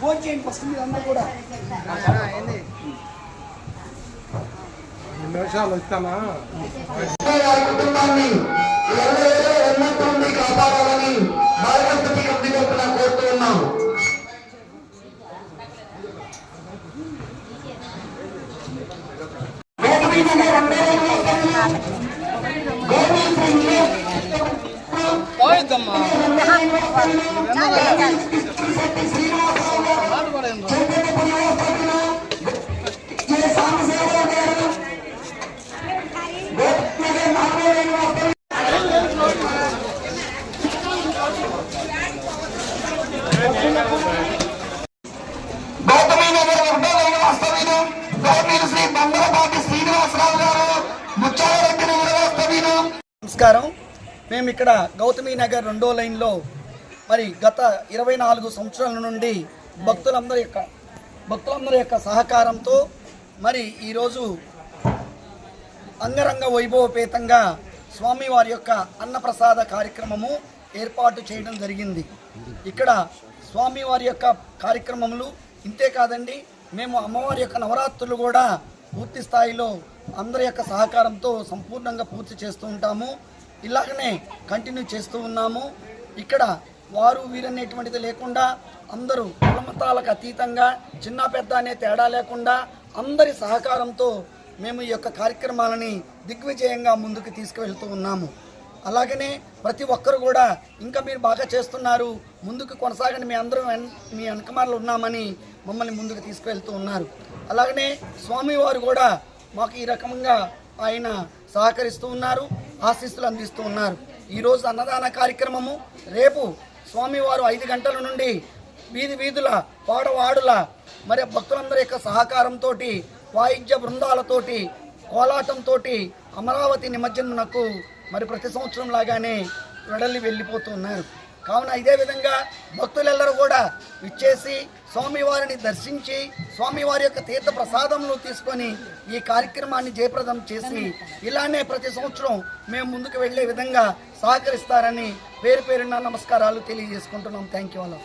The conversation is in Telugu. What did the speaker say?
భోజనం చేయండి ఫస్ట్ మీరు అందరూ కూడా. నిమిషాలు ఇస్తానా గారి కుటుంబాన్ని ఎల్లవేళ ఎన్నట్టుండి కాపాడాలని భగవంతుడి కమిటీ తరపున కోరుతూ ఉన్నాం గౌతమి నగర్ శ్రీనివాసరావు గారు. ముచ్చాల దగ్గర నమస్కారం మేము ఇక్కడ గౌతమి నగర్ రెండో లైన్లో మరి గత ఇరవై నాలుగు సంవత్సరాల నుండి భక్తులందరి యొక్క భక్తులందరి యొక్క సహకారంతో మరి ఈరోజు అంగరంగ వైభవపేతంగా స్వామివారి యొక్క అన్నప్రసాద కార్యక్రమము ఏర్పాటు చేయడం జరిగింది. ఇక్కడ స్వామివారి యొక్క కార్యక్రమములు ఇంతే కాదండి మేము అమ్మవారి యొక్క నవరాత్రులు కూడా పూర్తి స్థాయిలో అందరి యొక్క సహకారంతో సంపూర్ణంగా పూర్తి చేస్తూ ఉంటాము. ఇలాగనే కంటిన్యూ చేస్తూ ఉన్నాము. ఇక్కడ వారు వీరనేటువంటిది లేకుండా అందరూ కులమతాలకు అతీతంగా చిన్న పెద్ద అనే తేడా లేకుండా అందరి సహకారంతో మేము ఈ యొక్క కార్యక్రమాలని దిగ్విజయంగా ముందుకు తీసుకువెళ్తూ ఉన్నాము. అలాగనే ప్రతి ఒక్కరు కూడా ఇంకా మీరు బాగా చేస్తున్నారు ముందుకు కొనసాగండి మీ అందరం వెన్- మీ వెనకమార్లు ఉన్నామని మమ్మల్ని ముందుకు తీసుకువెళ్తూ ఉన్నారు. అలాగనే స్వామివారు కూడా మాకు ఈ రకంగా ఆయన సహకరిస్తూ ఉన్నారు ఆశీస్సులు అందిస్తూ ఉన్నారు. ఈరోజు అన్నదాన కార్యక్రమము రేపు స్వామివారు ఐదు గంటల నుండి వీధి వీధుల పాడవాడుల మరి భక్తులందరి యొక్క సహకారంతో వాయిద్య బృందాలతోటి కోలాటంతో అమరావతి నిమజ్జనమునకు మరి ప్రతి సంవత్సరం లాగానే వెడల్లి వెళ్ళిపోతూ ఉన్నారు. కావున ఇదే విధంగా భక్తులెల్లరూ కూడా విచ్చేసి స్వామివారిని దర్శించి స్వామివారి యొక్క తీర్థ ప్రసాదములు తీసుకొని ఈ కార్యక్రమాన్ని జయప్రదం చేసి ఇలానే ప్రతి సంవత్సరం మేము ముందుకు వెళ్ళే విధంగా సహకరిస్తారని పేరు పేరున నమస్కారాలు తెలియజేసుకుంటున్నాం. Thank you all